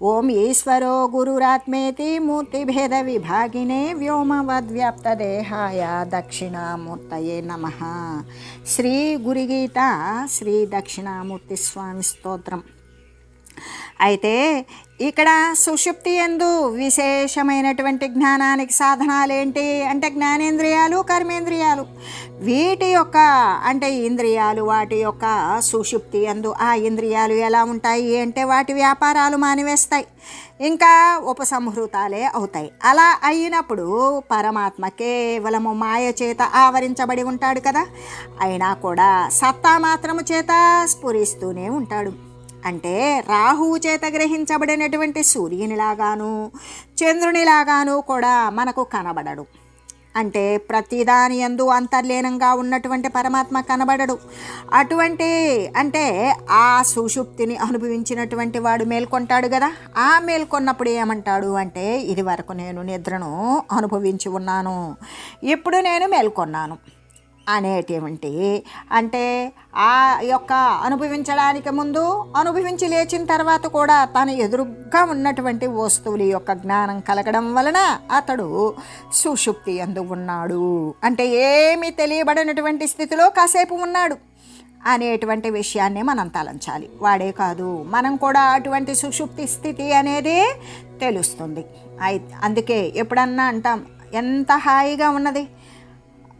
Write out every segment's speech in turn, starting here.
ఓం ఈశ్వరో గురురాత్మేతి మూర్తిభేద విభాగినే వ్యోమవద్వ్యాప్తదేహాయ దక్షిణామూర్తయే నమ. శ్రీ అయితే ఇక్కడ సుషుప్తి ఎందు విశేషమైనటువంటి జ్ఞానానికి సాధనాలు ఏంటి అంటే జ్ఞానేంద్రియాలు కర్మేంద్రియాలు. వీటి యొక్క అంటే ఇంద్రియాలు వాటి యొక్క సుషుప్తి ఎందు ఆ ఇంద్రియాలు ఎలా ఉంటాయి అంటే వాటి వ్యాపారాలు మానివేస్తాయి. ఇంకా ఉపసంహృతాలే అవుతాయి. అలా అయినప్పుడు పరమాత్మ కేవలము మాయ చేత ఆవరించబడి ఉంటాడు కదా. అయినా కూడా సత్తా మాత్రము చేత స్ఫురిస్తూనే ఉంటాడు. అంటే రాహువు చేత గ్రహించబడినటువంటి సూర్యునిలాగాను చంద్రునిలాగాను కూడా మనకు కనబడడు. అంటే ప్రతిదాని ఎందు అంతర్లీనంగా ఉన్నటువంటి పరమాత్మ కనబడడు. అటువంటి అంటే ఆ సుషుప్తిని అనుభవించినటువంటి వాడు మేల్కొంటాడు కదా ఆ మేల్కొన్నప్పుడు ఏమంటాడు అంటే ఇది వరకు నేను నిద్రను అనుభవించి ఉన్నాను. ఇప్పుడు నేను మేల్కొన్నాను. అనేటువంటి. అంటే ఆ యొక్క అనుభవించడానికి ముందు అనుభవించి లేచిన తర్వాత కూడా తన ఎదురుగా ఉన్నటువంటి వస్తువుల యొక్క జ్ఞానం కలగడం వలన అతడు సుషుప్తి అందు ఉన్నాడు. అంటే ఏమీ తెలియబడినటువంటి స్థితిలో కాసేపు ఉన్నాడు అనేటువంటి విషయాన్ని మనం తలంచాలి. వాడే కాదు మనం కూడా అటువంటి సుషుప్తి స్థితి అనేది తెలుస్తుంది. అందుకే ఎప్పుడన్నా అంటాం ఎంత హాయిగా ఉన్నది?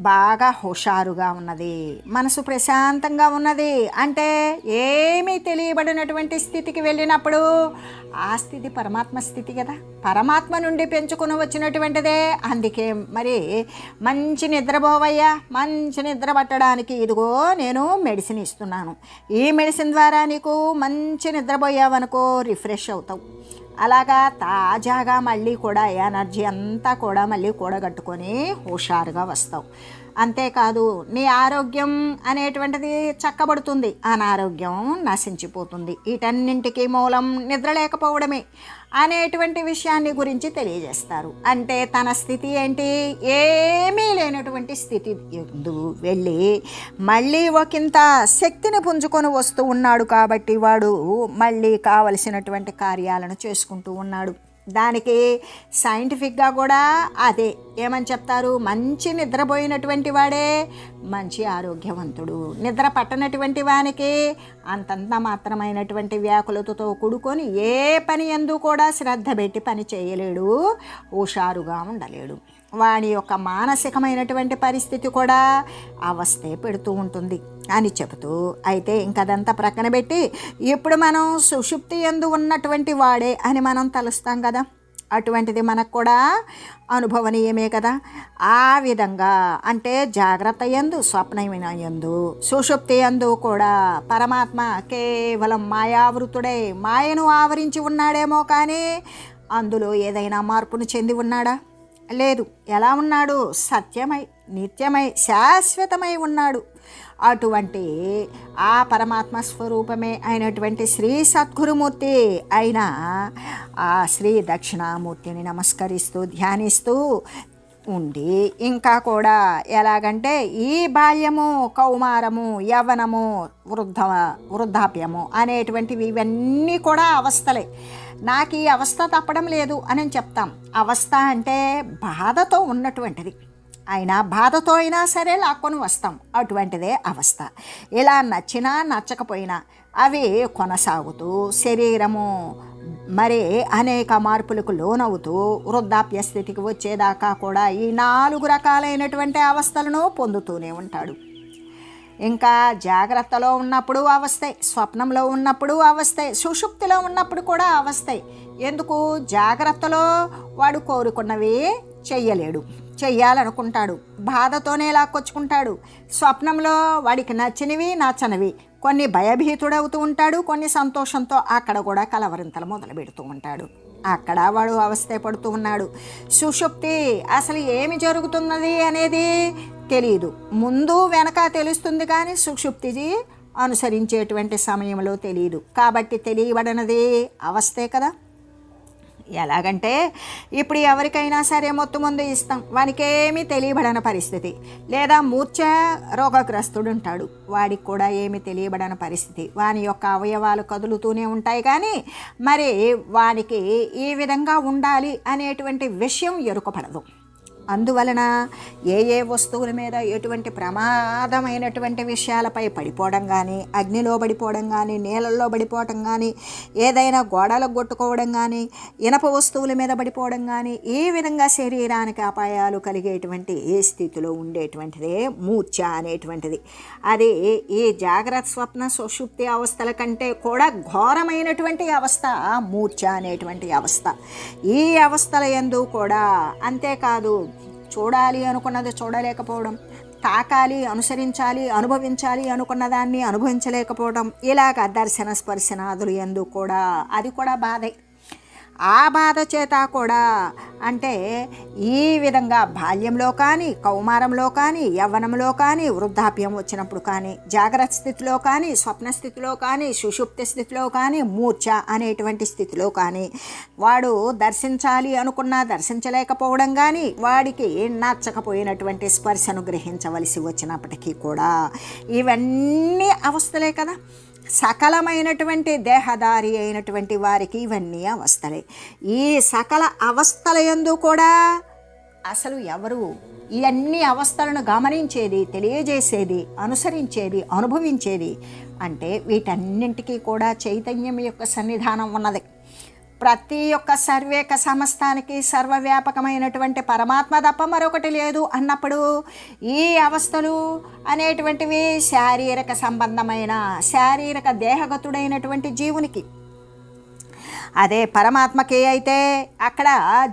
బాగా హుషారుగా ఉన్నది మనసు ప్రశాంతంగా ఉన్నది. అంటే ఏమీ తెలియబడినటువంటి స్థితికి వెళ్ళినప్పుడు ఆ స్థితి పరమాత్మ స్థితి కదా. పరమాత్మ నుండి పెంచుకుని వచ్చినటువంటిదే. అందుకే మరి మంచి నిద్రపోవయ్యా మంచి నిద్ర పట్టడానికి ఇదిగో నేను మెడిసిన్ ఇస్తున్నాను. ఈ మెడిసిన్ ద్వారా నీకు మంచి నిద్రపోయావనుకో రిఫ్రెష్ అవుతావు. అలాగా తాజాగా మళ్ళీ కూడా ఎనర్జీ అంతా కూడా మళ్ళీ కూడగట్టుకొని హుషారుగా వస్తావు. అంతేకాదు నీ ఆరోగ్యం అనేటువంటిది చక్కబడుతుంది. అనారోగ్యం నశించిపోతుంది. వీటన్నింటికి మూలం నిద్ర లేకపోవడమే. అనేటువంటి విషయాన్ని గురించి తెలియజేస్తారు. అంటే తన స్థితి ఏంటి? ఏమీ లేనటువంటి స్థితి ఎందు వెళ్ళి మళ్ళీ ఒకంత శక్తిని పుంజుకొని వస్తూ ఉన్నాడు కాబట్టి వాడు మళ్ళీ కావలసినటువంటి కార్యాలను చేసుకుంటూ ఉన్నాడు. దానికి సైంటిఫిక్గా కూడా అదే. ఏమని చెప్తారు? మంచి నిద్రపోయినటువంటి వాడే మంచి ఆరోగ్యవంతుడు. నిద్ర పట్టనటువంటి వానికి అంతంత మాత్రమైనటువంటి వ్యాకులతతో కూడుకొని ఏ పని ఎందు కూడా శ్రద్ధ పెట్టి పని చేయలేడు. హుషారుగా ఉండలేడు. వాడి యొక్క మానసికమైనటువంటి పరిస్థితి కూడా అవస్థే పెడుతూ ఉంటుంది అని చెబుతూ అయితే ఇంకదంతా ప్రక్కన పెట్టి ఇప్పుడు మనం సుషుప్తి ఎందు ఉన్నటువంటి వాడే అని మనం తలుస్తాం కదా. అటువంటిది మనకు కూడా అనుభవనీయమే కదా. ఆ విధంగా అంటే జాగ్రత్త ఎందు స్వప్నమైన ఎందు సుషుప్తి ఎందు కూడా పరమాత్మ కేవలం మాయావృతుడై మాయను ఆవరించి ఉన్నాడేమో కానీ అందులో ఏదైనా మార్పును చెంది ఉన్నాడా? లేదు. ఎలా ఉన్నాడు? సత్యమై నిత్యమై శాశ్వతమై ఉన్నాడు. అటువంటి ఆ పరమాత్మ స్వరూపమే అయినటువంటి శ్రీ సద్గురుమూర్తి అయిన ఆ శ్రీ దక్షిణామూర్తిని నమస్కరిస్తూ ధ్యానిస్తూ ఉండి ఇంకా కూడా ఎలాగంటే ఈ బాల్యము కౌమారము యవ్వనము వృద్ధ వృద్ధాప్యము అనేటువంటివి ఇవన్నీ కూడా అవస్థలే. నాకు ఈ అవస్థ తప్పడం లేదు అని చెప్తాం. అవస్థ అంటే బాధతో ఉన్నటువంటిది. అయినా బాధతో అయినా సరే లాక్కొని వస్తాం. అటువంటిదే అవస్థ. ఇలా నచ్చినా నచ్చకపోయినా అవి కొనసాగుతూ శరీరము మరి అనేక మార్పులకు లోనవుతూ వృద్ధాప్య స్థితికి వచ్చేదాకా కూడా ఈ నాలుగు రకాలైనటువంటి అవస్థలను పొందుతూనే ఉంటాడు. ఇంకా జాగ్రత్తలో ఉన్నప్పుడు అవస్థాయి స్వప్నంలో ఉన్నప్పుడు అవస్థాయి సుషుప్తిలో ఉన్నప్పుడు కూడా అవస్థాయి ఎందుకు? జాగ్రత్తలో వాడు కోరుకున్నవి చెయ్యలేడు చెయ్యాలనుకుంటాడు బాధతోనే లాక్కొచ్చుకుంటాడు. స్వప్నంలో వాడికి నచ్చినవి నచ్చనివి. కొన్ని భయభీతుడవుతూ ఉంటాడు కొన్ని సంతోషంతో అక్కడ కూడా కలవరింతలు మొదలు పెడుతూ ఉంటాడు. అక్కడ వాడు అవస్థే పడుతూ ఉన్నాడు. సుషుప్తి అసలు ఏమి జరుగుతున్నది అనేది తెలియదు ముందు వెనక తెలుస్తుంది కానీ సుషుప్తి అనుసరించేటువంటి సమయంలో తెలియదు కాబట్టి తెలియబడినది అవస్థే కదా. ఎలాగంటే ఇప్పుడు ఎవరికైనా సరే మొత్తం ముందు ఇస్తాం. వానికేమీ తెలియబడని పరిస్థితి. లేదా మూర్ఛ రోగగ్రస్తుడు ఉంటాడు వాడికి కూడా ఏమి తెలియబడని పరిస్థితి. వాని యొక్క అవయవాలు కదులుతూనే ఉంటాయి కానీ మరి వానికి ఈ విధంగా ఉండాలి అనేటువంటి విషయం ఎరుకపడదు. అందువలన ఏ ఏ వస్తువుల మీద ఎటువంటి ప్రమాదమైనటువంటి విషయాలపై పడిపోవడం కానీ అగ్నిలో పడిపోవడం కానీ నీళ్ళల్లో పడిపోవడం కానీ ఏదైనా గోడలకు కొట్టుకోవడం కానీ ఇనప వస్తువుల మీద పడిపోవడం కానీ ఈ విధంగా శరీరానికి అపాయాలు కలిగేటువంటి ఏ స్థితిలో ఉండేటువంటిదే మూర్ఛ అనేటువంటిది. అది ఈ జాగ్రత్త స్వప్న సుషుప్తి అవస్థల కంటే కూడా ఘోరమైనటువంటి అవస్థ మూర్ఛ అనేటువంటి అవస్థ. ఈ అవస్థల ఎందు కూడా అంతేకాదు చూడాలి అనుకున్నది చూడలేకపోవడం తాకాలి అనుసరించాలి అనుభవించాలి అనుకున్న దాన్ని అనుభవించలేకపోవడం ఇలాగ దర్శన స్పర్శనాదులు ఎందు కూడా. అది కూడా బాధే. ఆ బాధ చేత కూడా అంటే ఈ విధంగా బాల్యంలో కానీ కౌమారంలో కానీ యవ్వనంలో కానీ వృద్ధాప్యం వచ్చినప్పుడు కానీ జాగ్రత్త స్థితిలో కానీ స్వప్న స్థితిలో కానీ సుషుప్తి స్థితిలో కానీ మూర్ఛ అనేటువంటి స్థితిలో కానీ వాడు దర్శించాలి అనుకున్నా దర్శించలేకపోవడం కానీ వాడికి నచ్చకపోయినటువంటి స్పర్శను గ్రహించవలసి వచ్చినప్పటికీ కూడా ఇవన్నీ అవస్థలే కదా. సకలమైనటువంటి దేహదారి అయినటువంటి వారికి ఇవన్నీ అవస్థలే. ఈ సకల అవస్థల యందు కూడా అసలు ఎవరు ఈ అవస్థలను గమనించేది తెలియజేసేది అనుసరించేది అనుభవించేది అంటే వీటన్నింటికీ కూడా చైతన్యం యొక్క సన్నిధానం ఉన్నది. ప్రతి ఒక్క సర్వేక సమస్తానికి సర్వవ్యాపకమైనటువంటి పరమాత్మ తప్ప మరొకటి లేదు అన్నప్పుడు ఈ అవస్థలు అనేటువంటివి శారీరక సంబంధమైన శారీరక దేహగతుడైనటువంటి జీవునికి. అదే పరమాత్మకి అయితే అక్కడ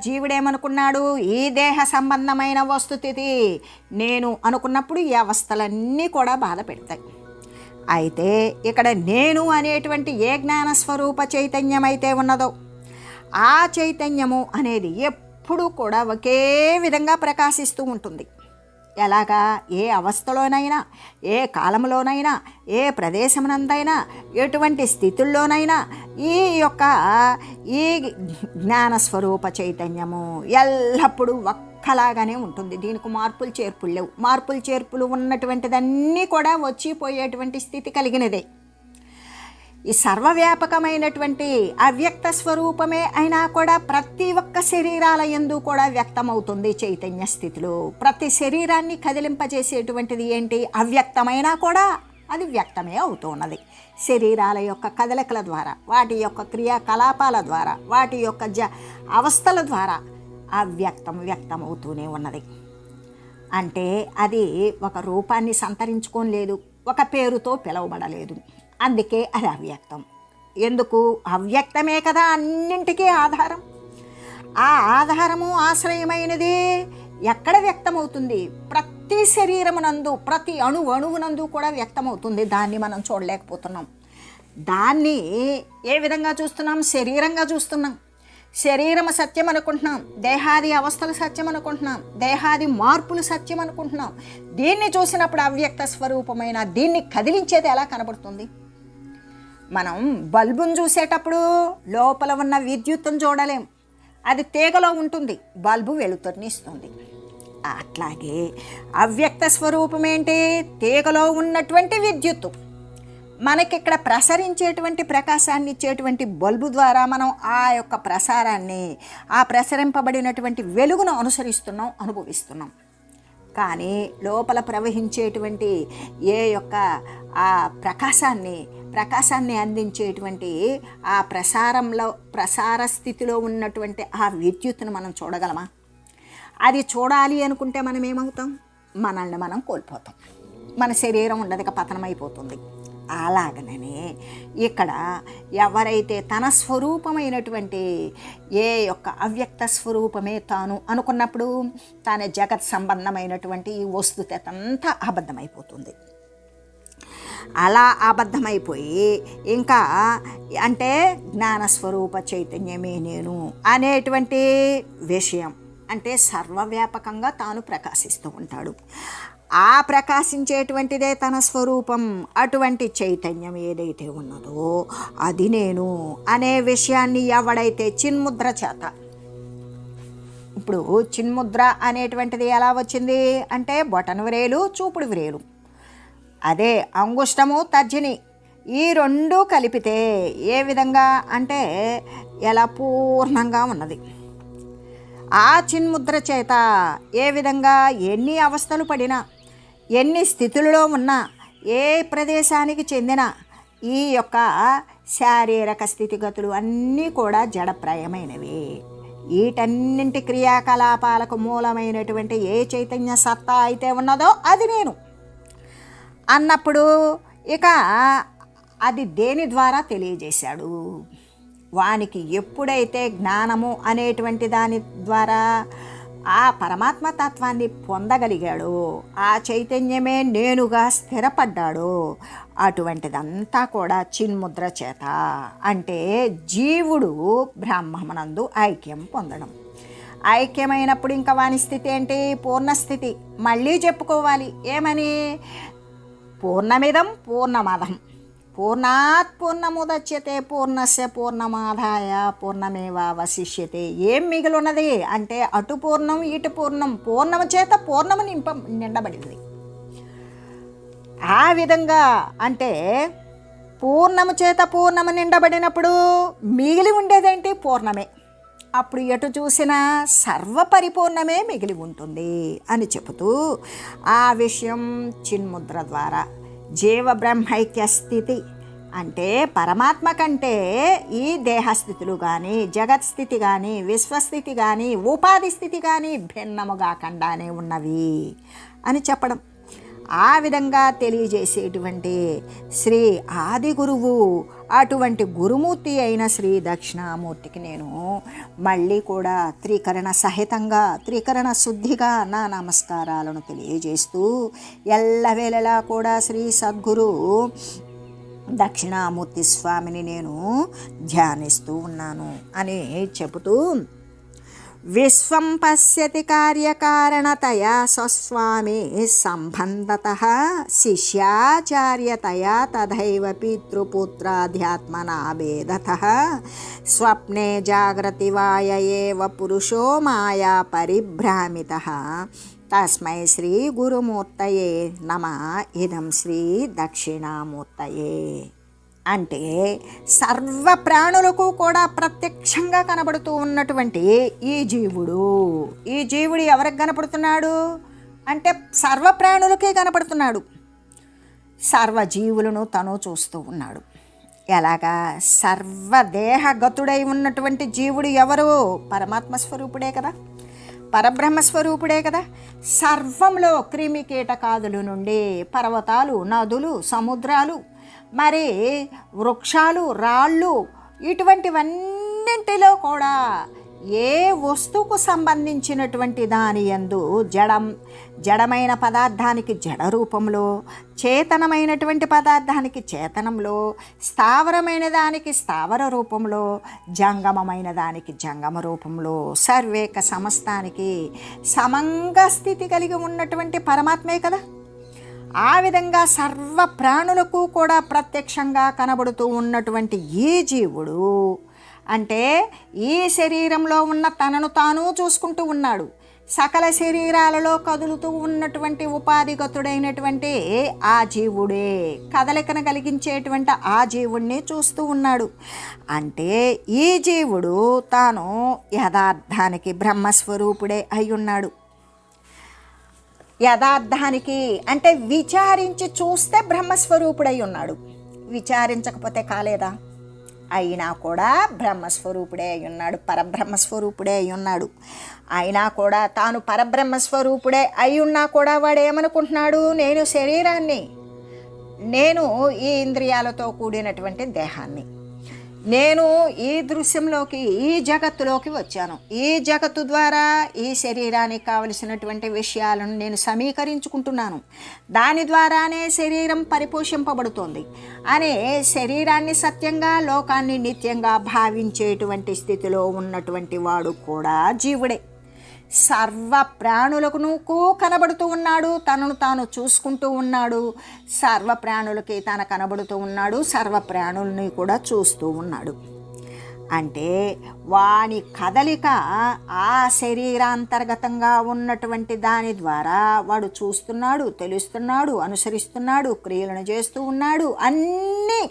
జీవుడేమనుకున్నాడు? ఈ దేహ సంబంధమైన వస్తుతిథి నేను అనుకున్నప్పుడు ఈ అవస్థలన్నీ కూడా బాధ పెడతాయి. అయితే ఇక్కడ నేను అనేటువంటి ఏ జ్ఞాన స్వరూప చైతన్యం అయితే ఉన్నదో ఆ చైతన్యము అనేది ఎప్పుడూ కూడా ఒకే విధంగా ప్రకాశిస్తూ ఉంటుంది. ఎలాగా? ఏ అవస్థలోనైనా ఏ కాలంలోనైనా ఏ ప్రదేశమునందైనా ఎటువంటి స్థితుల్లోనైనా ఈ యొక్క ఈ జ్ఞానస్వరూప చైతన్యము ఎల్లప్పుడూ ఒక్కలాగానే ఉంటుంది. దీనికి మార్పులు చేర్పులు లేవు. మార్పులు చేర్పులు ఉన్నటువంటిదన్నీ కూడా వచ్చిపోయేటువంటి స్థితి కలిగినదే. ఈ సర్వవ్యాపకమైనటువంటి అవ్యక్త స్వరూపమే అయినా కూడా ప్రతి ఒక్క శరీరాల ఎందు కూడా వ్యక్తమవుతుంది చైతన్య స్థితిలో. ప్రతి శరీరాన్ని కదిలింపజేసేటువంటిది ఏంటి? అవ్యక్తమైనా కూడా అది వ్యక్తమే అవుతున్నది. శరీరాల యొక్క కదలికల ద్వారా వాటి యొక్క క్రియాకలాపాల ద్వారా వాటి యొక్క జ అవస్థల ద్వారా అవ్యక్తం వ్యక్తమవుతూనే ఉన్నది. అంటే అది ఒక రూపాన్ని సంతరించుకోలేదు ఒక పేరుతో పిలవబడలేదు. అందుకే అది అవ్యక్తం. ఎందుకు? అవ్యక్తమే కదా అన్నింటికీ ఆధారం. ఆ ఆధారము ఆశ్రయమైనది. ఎక్కడ వ్యక్తమవుతుంది? ప్రతి శరీరమునందు ప్రతి అణు అణువునందు కూడా వ్యక్తమవుతుంది. దాన్ని మనం చూడలేకపోతున్నాం. దాన్ని ఏ విధంగా చూస్తున్నాం? శరీరంగా చూస్తున్నాం. శరీరం సత్యం అనుకుంటున్నాం. దేహాది అవస్థలు సత్యం అనుకుంటున్నాం. దేహాది మార్పులు సత్యం అనుకుంటున్నాం. దీన్ని చూసినప్పుడు అవ్యక్త స్వరూపమైన దీన్ని కదిలించేది ఎలా కనబడుతుంది? మనం బల్బును చూసేటప్పుడు లోపల ఉన్న విద్యుత్తును చూడలేం. అది తీగలో ఉంటుంది బల్బు వెలుతురుని ఇస్తుంది. అట్లాగే అవ్యక్త స్వరూపం ఏంటి? తీగలో ఉన్నటువంటి విద్యుత్తు. మనకి ఇక్కడ ప్రసరించేటువంటి ప్రకాశాన్ని ఇచ్చేటువంటి బల్బు ద్వారా మనం ఆ యొక్క ప్రసారాన్ని ఆ ప్రసరింపబడినటువంటి వెలుగును అనుసరిస్తున్నాం అనుభవిస్తున్నాం. కానీ లోపల ప్రవహించేటువంటి ఏ యొక్క ఆ ప్రకాశాన్ని ప్రకాశాన్ని అందించేటువంటి ఆ ప్రసారంలో ప్రసార స్థితిలో ఉన్నటువంటి ఆ విద్యుత్తును మనం చూడగలమా? అది చూడాలి అనుకుంటే మనం ఏమవుతాం? మనల్ని మనం కోల్పోతాం. మన శరీరం ఉండదుగా పతనమైపోతుంది. అలాగనే ఇక్కడ ఎవరైతే తన స్వరూపమైనటువంటి ఏ యొక్క అవ్యక్త స్వరూపమే తాను అనుకున్నప్పుడు తన జగత్ సంబంధమైనటువంటి ఈ వస్తుత అంతా అబద్ధమైపోతుంది. అలా అబద్ధమైపోయి ఇంకా అంటే జ్ఞానస్వరూప చైతన్యమే నేను అనేటువంటి విషయం. అంటే సర్వవ్యాపకంగా తాను ప్రకాశిస్తూ ఉంటాడు. ఆ ప్రకాశించేటువంటిదే తన స్వరూపం. అటువంటి చైతన్యం ఏదైతే ఉన్నదో అది నేను అనే విషయాన్ని ఎవడైతే చిన్ముద్ర చేత ఇప్పుడు చిన్ముద్ర అనేటువంటిది ఎలా వచ్చింది? అంటే బొటన వ్రేలు చూపుడు వ్రేలు అదే అంగుష్టము తర్జిని ఈ రెండు కలిపితే ఏ విధంగా అంటే ఎలా పూర్ణంగా ఉన్నది? ఆ చిన్ముద్ర చేత ఏ విధంగా ఎన్ని అవస్థలు పడినా ఎన్ని స్థితులలో ఉన్నా ఏ ప్రదేశానికి చెందిన ఈ యొక్క శారీరక స్థితిగతులు అన్నీ కూడా జడప్రాయమైనవి. వీటన్నింటి క్రియాకలాపాలకు మూలమైనటువంటి ఏ చైతన్య సత్తా అయితే ఉన్నదో అది నేను. అన్నప్పుడు ఇక అది దేని ద్వారా తెలియజేశాడు? వానికి ఎప్పుడైతే జ్ఞానము అనేటువంటి దాని ద్వారా ఆ పరమాత్మ తత్వాన్ని పొందగలిగాడో ఆ చైతన్యమే నేనుగా స్థిరపడ్డాడో అటువంటిదంతా కూడా చిన్ముద్ర చేత. అంటే జీవుడు బ్రహ్మమునందు ఐక్యం పొందడం. ఐక్యమైనప్పుడు ఇంకా వాని స్థితి ఏంటి? పూర్ణస్థితి. మళ్ళీ చెప్పుకోవాలి. ఏమని? పూర్ణమిదం పూర్ణమదం. పూర్ణాత్ పూర్ణముదచ్యతే పూర్ణస్య పూర్ణమాదాయ పూర్ణమేవావశిష్యతే. ఏం మిగిలినది అంటే అటు పూర్ణం ఇటు పూర్ణం. పూర్ణము చేత పూర్ణము నింప నిండబడింది. ఆ విధంగా అంటే పూర్ణము చేత పూర్ణము నిండబడినప్పుడు మిగిలి ఉండేదేంటి? పూర్ణమే. అప్పుడు ఎటు చూసినా సర్వపరిపూర్ణమే మిగిలి ఉంటుంది అని చెబుతూ ఆ విషయం చిన్ముద్ర ద్వారా జీవ బ్రహ్మైక్య స్థితి అంటే పరమాత్మ కంటే ఈ దేహస్థితులు కానీ జగత్ స్థితి కానీ విశ్వస్థితి కానీ ఉపాధి స్థితి కానీ భిన్నము కాకుండానే ఉన్నవి అని చెప్పడం. ఆ విధంగా తెలియజేసేటువంటి శ్రీ ఆది గురువు అటువంటి గురుమూర్తి అయిన శ్రీ దక్షిణామూర్తికి నేను మళ్ళీ కూడా త్రికరణ సహితంగా త్రికరణ శుద్ధిగా నా నమస్కారాలను తెలియజేస్తూ ఎల్లవేళలా కూడా శ్రీ సద్గురు దక్షిణామూర్తి స్వామిని నేను ధ్యానిస్తూ ఉన్నాను అని చెబుతూ विश्व पश्यति कार्यकारणतया स्वस्वामी सम्बन्धतः शिष्याचार्यतया तथैव पितृपुत्राध्यात्मनाभेदतः स्वप्ने जागृति वाय एव पुरुषो माया परिभ्रामितः। तस्मै श्रीगुरुमूर्तये नमः। इदं श्रीदक्षिणामूर्तये అంటే సర్వ ప్రాణులకు కూడా ప్రత్యక్షంగా కనబడుతూ ఉన్నటువంటి ఈ జీవుడు. ఈ జీవుడు ఎవరికి కనపడుతున్నాడు? అంటే సర్వ ప్రాణులకే కనపడుతున్నాడు. సర్వజీవులను తను చూస్తూ ఉన్నాడు. ఎలాగా? సర్వదేహగతుడై ఉన్నటువంటి జీవుడు ఎవరు? పరమాత్మ స్వరూపుడే కదా. పరబ్రహ్మ స్వరూపుడే కదా. సర్వంలో క్రిమి కీటకాదుల నుండి పర్వతాలు నదులు సముద్రాలు మరి వృక్షాలు రాళ్ళు ఇటువంటివన్నింటిలో కూడా ఏ వస్తువుకు సంబంధించినటువంటి దాని యందు జడం జడమైన పదార్థానికి జడ రూపంలో చేతనమైనటువంటి పదార్థానికి చేతనంలో స్థావరమైన దానికి స్థావర రూపంలో జంగమమైన దానికి జంగమ రూపంలో సర్వేక సమస్తానికి సమంగ స్థితి కలిగి ఉన్నటువంటి పరమాత్మే కదా? ఆ విధంగా సర్వ ప్రాణులకు కూడా ప్రత్యక్షంగా కనబడుతూ ఉన్నటువంటి ఈ జీవుడు అంటే ఈ శరీరంలో ఉన్న తనను తాను చూసుకుంటూ ఉన్నాడు. సకల శరీరాలలో కదులుతూ ఉన్నటువంటి ఉపాధిగతుడైనటువంటి ఆ జీవుడే కదలికను కలిగించేటువంటి ఆ జీవుడిని చూస్తూ ఉన్నాడు. అంటే ఈ జీవుడు తాను యథార్థానికి బ్రహ్మస్వరూపుడే అయి ఉన్నాడు. యథార్థానికి అంటే విచారించి చూస్తే బ్రహ్మస్వరూపుడై ఉన్నాడు. విచారించకపోతే కాలేదా? అయినా కూడా బ్రహ్మస్వరూపుడే అయి ఉన్నాడు పరబ్రహ్మస్వరూపుడే అయి ఉన్నాడు. అయినా కూడా తాను పరబ్రహ్మస్వరూపుడే అయి ఉన్నా కూడా వాడు ఏమనుకుంటున్నాడు నేను శరీరాన్ని నేను ఈ ఇంద్రియాలతో కూడినటువంటి దేహాన్ని. నేను ఈ దృశ్యంలోకి ఈ జగత్తులోకి వచ్చాను. ఈ జగత్తు ద్వారా ఈ శరీరానికి కావలసినటువంటి విషయాలను నేను సమీకరించుకుంటున్నాను. దాని ద్వారానే శరీరం పరిపోషింపబడుతోంది. అనే శరీరాన్ని సత్యంగా లోకాన్ని నిత్యంగా భావించేటువంటి స్థితిలో ఉన్నటువంటి వాడు కూడా జీవుడే. సర్వ ప్రాణులకు కనబడుతూ ఉన్నాడు. తనను తాను చూసుకుంటూ ఉన్నాడు. సర్వ ప్రాణులకి తన కనబడుతూ ఉన్నాడు. సర్వ ప్రాణుల్ని కూడా చూస్తూ ఉన్నాడు. అంటే వాని కదలిక ఆ శరీరాంతర్గతంగా ఉన్నటువంటి దాని ద్వారా వాడు చూస్తున్నాడు తెలుస్తున్నాడు అనుసరిస్తున్నాడు క్రియలను చేస్తూ ఉన్నాడు. అన్నీ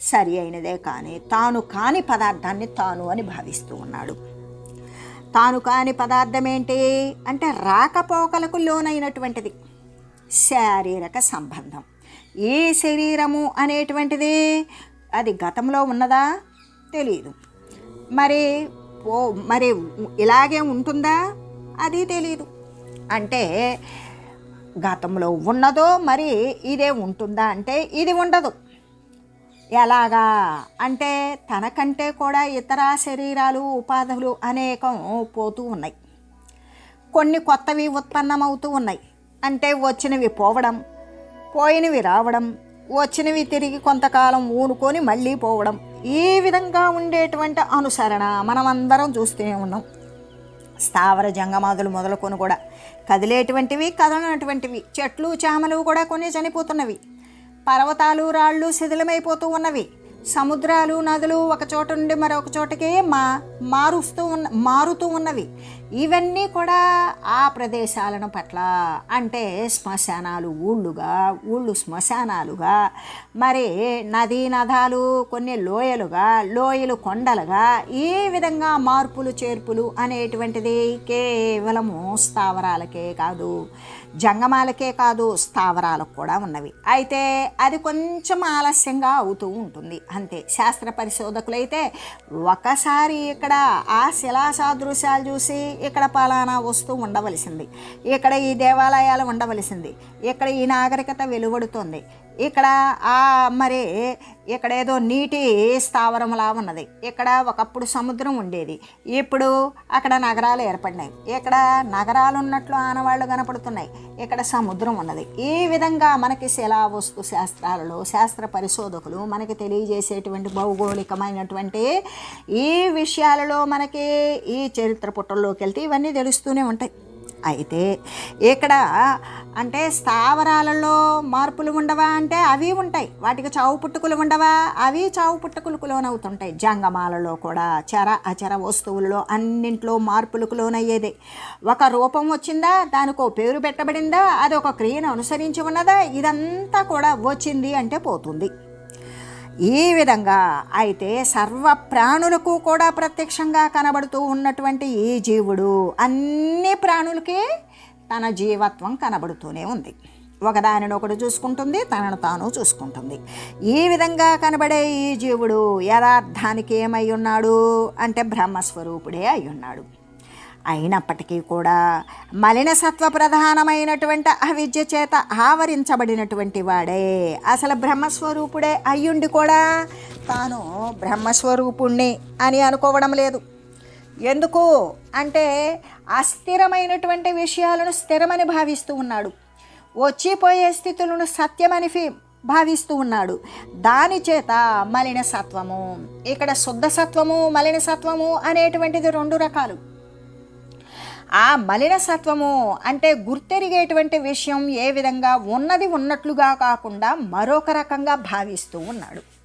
సరి అయినదే కానీ తాను కాని పదార్థాన్ని తాను అని భావిస్తూ ఉన్నాడు. తాను కాని పదార్థమేంటి అంటే రాకపోకలకు లోనైనటువంటిది. శారీరక సంబంధం. ఏ శరీరము అనేటువంటిది అది గతంలో ఉన్నదా? తెలియదు మరి ఓ మరి ఇలాగే ఉంటుందా? అది తెలియదు అంటే గతంలో ఉన్నదో మరి ఇదే ఉంటుందా? అంటే ఇది ఉండదు. ఎలాగా? అంటే తనకంటే కూడా ఇతర శరీరాలు ఉపాధులు అనేకం పోతూ ఉన్నాయి. కొన్ని కొత్తవి ఉత్పన్నమవుతూ ఉన్నాయి. అంటే వచ్చినవి పోవడం పోయినవి రావడం వచ్చినవి తిరిగి కొంతకాలం ఊనుకొని మళ్ళీ పోవడం ఈ విధంగా ఉండేటువంటి అనుసరణ మనమందరం చూస్తూనే ఉన్నాం. స్థావర జంగమాదులు మొదలుకొని కూడా కదిలేటువంటివి కదలనటువంటివి చెట్లు చామలు కూడా కొన్ని చనిపోతున్నవి. పర్వతాలు రాళ్ళు శిథిలమైపోతూ ఉన్నవి. సముద్రాలు నదులు ఒక చోట నుండి మరొక చోటకి మా మారుస్తూ ఉన్న మారుతూ ఉన్నవి. ఇవన్నీ కూడా ఆ ప్రదేశాలను పట్ల అంటే శ్మశానాలు ఊళ్ళుగా ఊళ్ళు శ్మశానాలుగా మరి నదీ నదాలు కొన్ని లోయలుగా లోయలు కొండలుగా ఈ విధంగా మార్పులు చేర్పులు అనేటువంటిది కేవలము స్థావరాలకే కాదు. జంగమాలకే కాదు స్థావరాలకు కూడా ఉన్నవి. అయితే అది కొంచెం ఆలస్యంగా అవుతూ ఉంటుంది. అంతే. శాస్త్ర పరిశోధకులైతే ఒకసారి ఇక్కడ ఆ శిలా సాదృశ్యాలు చూసి ఇక్కడ పలానా వస్తువు ఉండవలసింది. ఇక్కడ ఈ దేవాలయాలు ఉండవలసింది. ఇక్కడ ఈ నాగరికత వెలువడుతుంది. ఇక్కడ ఆ మరి ఇక్కడ ఏదో నీటి స్థావరంలా ఉన్నది. ఇక్కడ ఒకప్పుడు సముద్రం ఉండేది. ఇప్పుడు అక్కడ నగరాలు ఏర్పడినాయి. ఇక్కడ నగరాలు ఉన్నట్లు ఆనవాళ్ళు కనపడుతున్నాయి. ఇక్కడ సముద్రం ఉన్నది. ఈ విధంగా మనకి శిలావస్తు శాస్త్రాలలో శాస్త్ర పరిశోధకులు మనకి తెలియజేసేటువంటి భౌగోళికమైనటువంటి ఈ విషయాలలో మనకి ఈ చరిత్ర పుట్టల్లోకి వెళ్తే ఇవన్నీ తెలుస్తూనే ఉంటాయి. అయితే ఇక్కడ అంటే స్థావరాలలో మార్పులు ఉండవా అంటే అవి ఉంటాయి. వాటికి చావు పుట్టుకులు ఉండవా? అవి చావు పుట్టుకులకు లోనవుతుంటాయి. జంగమాలలో కూడా చర అచర వస్తువులలో అన్నింట్లో మార్పులకు లోనయ్యేదే. ఒక రూపం వచ్చిందా? దానికి పేరు పెట్టబడిందా? అది ఒక క్రియను అనుసరించి ఉన్నదా? ఇదంతా కూడా వచ్చింది అంటే పోతుంది. ఈ విధంగా అయితే సర్వ ప్రాణులకు కూడా ప్రత్యక్షంగా కనబడుతూ ఉన్నటువంటి ఈ జీవుడు అన్ని ప్రాణులకి తన జీవత్వం కనబడుతూనే ఉంది. ఒకదానిని ఒకటి చూసుకుంటుంది తనను తాను చూసుకుంటుంది. ఈ విధంగా కనబడే ఈ జీవుడు యథార్థానికి ఏమై ఉన్నాడు? అంటే బ్రహ్మస్వరూపుడే అయి ఉన్నాడు. అయినప్పటికీ కూడా మలినసత్వ ప్రధానమైనటువంటి అవిద్య చేత ఆవరించబడినటువంటి వాడే. అసలు బ్రహ్మస్వరూపుడే అయ్యుండి కూడా తాను బ్రహ్మస్వరూపుణ్ణి అని అనుకోవడం లేదు. ఎందుకు? అంటే అస్థిరమైనటువంటి విషయాలను స్థిరమని భావిస్తూ ఉన్నాడు. వచ్చిపోయే స్థితులను సత్యమని భావిస్తూ ఉన్నాడు. దాని చేత మలిన సత్వము ఇక్కడ శుద్ధ సత్వము మలిన సత్వము అనేటువంటిది రెండు రకాలు. ఆ మలినసత్వము అంటే గుర్తెరిగేటువంటి విషయం ఏ విధంగా? ఉన్నది ఉన్నట్లుగా కాకుండా మరొక రకంగా భావిస్తూ ఉన్నాడు.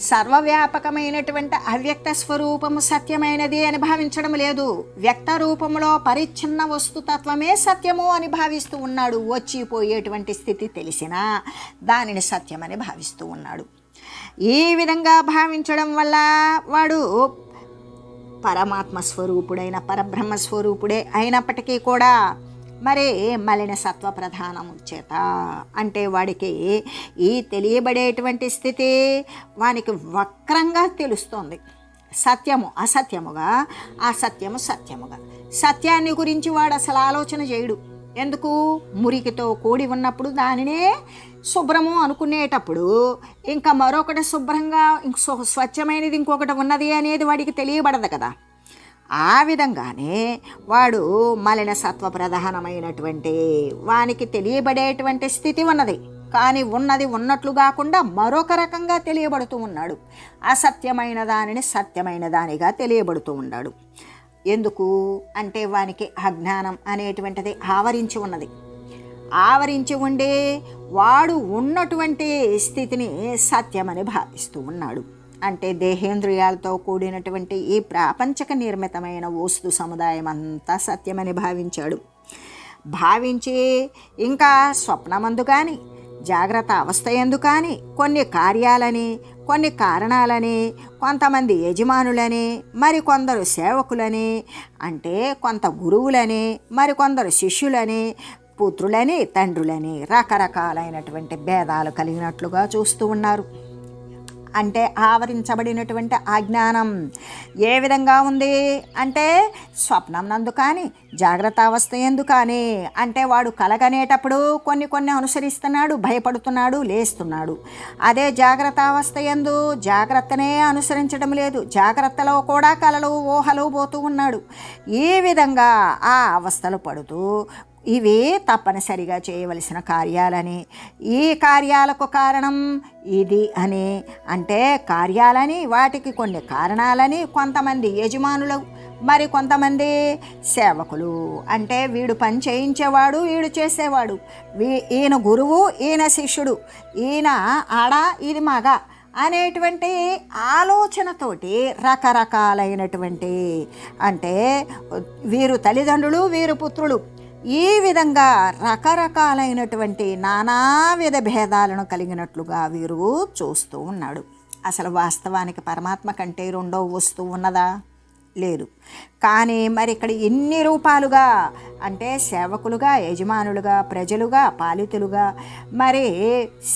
సర్వవ్యాపకమైనటువంటి అవ్యక్త స్వరూపము సత్యమైనది అని భావించడం లేదు. వ్యక్త రూపంలో పరిచ్ఛిన్న వస్తుతత్వమే సత్యము అని భావిస్తూ ఉన్నాడు. వచ్చిపోయేటువంటి స్థితి తెలిసినా దానిని సత్యమని భావిస్తూ ఉన్నాడు. ఈ విధంగా భావించడం వల్ల వాడు పరమాత్మ స్వరూపుడైన పరబ్రహ్మ స్వరూపుడే అయినప్పటికీ కూడా మరి మలిన సత్వ ప్రధానము చేత? అంటే వాడికి ఈ తెలియబడేటువంటి స్థితి వానికి వక్రంగా తెలుస్తోంది. సత్యము అసత్యముగా అసత్యము సత్యముగా. సత్యాన్ని గురించి వాడు అసలు ఆలోచన చేయడు. ఎందుకు? మురికితో కూడి ఉన్నప్పుడు దానినే శుభ్రము అనుకునేటప్పుడు ఇంకా మరొకటి శుభ్రంగా ఇంకో స్వచ్ఛమైనది ఇంకొకటి ఉన్నది అనేది వాడికి తెలియబడదు కదా. ఆ విధంగానే వాడు మలిన సత్వ ప్రధానమైనటువంటి వానికి తెలియబడేటువంటి స్థితి ఉన్నది. కానీ ఉన్నది ఉన్నట్లు కాకుండా మరొక రకంగా తెలియబడుతూ ఉన్నాడు. అసత్యమైన దానిని సత్యమైన దానిగా తెలియబడుతూ ఉన్నాడు. ఎందుకు? అంటే వానికి అజ్ఞానం అనేటువంటిది ఆవరించి ఉన్నది. ఆవరించి ఉండే వాడు ఉన్నటువంటి స్థితిని సత్యమని భావిస్తూ ఉన్నాడు. అంటే దేహేంద్రియాలతో కూడినటువంటి ఈ ప్రాపంచక నిర్మితమైన వస్తు సముదాయం అంతా సత్యమని భావించాడు. భావించి ఇంకా స్వప్నమందు కానీ జాగ్రత్త అవస్థ ఎందు కానీ కొన్ని కార్యాలని కొన్ని కారణాలని కొంతమంది యజమానులని మరికొందరు సేవకులని అంటే కొంత గురువులని మరికొందరు శిష్యులని పుత్రులని తండ్రులని రకరకాలైనటువంటి భేదాలు కలిగినట్లుగా చూస్తూ ఉన్నారు. అంటే ఆవరించబడినటువంటి అజ్ఞానం ఏ విధంగా ఉంది? అంటే స్వప్నం నందు కానీ జాగ్రత్త అవస్థ ఎందు కానీ అంటే వాడు కలగనేటప్పుడు కొన్ని కొన్ని అనుసరిస్తున్నాడు భయపడుతున్నాడు లేస్తున్నాడు. అదే జాగ్రత్త అవస్థ ఎందు జాగ్రత్తనే అనుసరించడం లేదు. జాగ్రత్తలో కూడా కలలు ఊహలు పోతూ ఉన్నాడు. ఈ విధంగా ఆ అవస్థలు పడుతూ ఇవి తప్పనిసరిగా చేయవలసిన కార్యాలని. ఈ కార్యాలకు కారణం ఇది అని అంటే కార్యాలని వాటికి కొన్ని కారణాలని కొంతమంది యజమానులు మరి కొంతమంది సేవకులు. అంటే వీడు పని చేయించేవాడు వీడు చేసేవాడు. వీ ఈయన గురువు ఈయన శిష్యుడు ఈయన ఆడ ఇది మగ అనేటువంటి ఆలోచనతోటి రకరకాలైనటువంటి అంటే వీరు తల్లిదండ్రులు వీరు పుత్రులు ఈ విధంగా రకరకాలైనటువంటి నానావిధ భేదాలను కలిగినట్లుగా వీరు చూస్తూ ఉన్నాడు. అసలు వాస్తవానికి పరమాత్మ కంటే రెండో వస్తువు ఉన్నదా? లేదు. కానీ మరి ఇక్కడ ఎన్ని రూపాలుగా? అంటే సేవకులుగా యజమానులుగా ప్రజలుగా పాలితులుగా మరి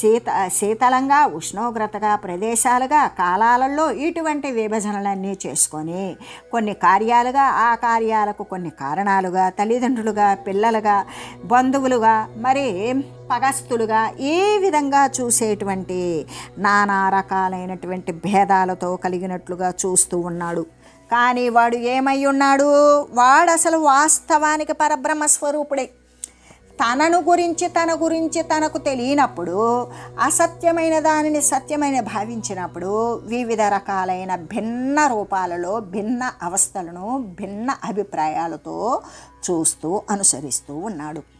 శీత శీతలంగా ఉష్ణోగ్రతగా ప్రదేశాలుగా కాలాలలో ఇటువంటి విభజనలన్నీ చేసుకొని కొన్ని కార్యాలుగా ఆ కార్యాలకు కొన్ని కారణాలుగా తల్లిదండ్రులుగా పిల్లలుగా బంధువులుగా మరి పగస్తులుగా ఈ విధంగా చూసేటువంటి నానా రకాలైనటువంటి భేదాలతో కలిగినట్లుగా చూస్తూ ఉన్నాడు. కానీ వాడు ఏమై ఉన్నాడు? వాడు అసలు వాస్తవానికి పరబ్రహ్మ స్వరూపుడే. తనను గురించి తన గురించి తనకు తెలియనప్పుడు అసత్యమైన దానిని సత్యమైన భావించినప్పుడు వివిధ రకాలైన భిన్న రూపాలలో భిన్న అవస్థలను భిన్న అభిప్రాయాలతో చూస్తూ అనుసరిస్తూ ఉన్నాడు.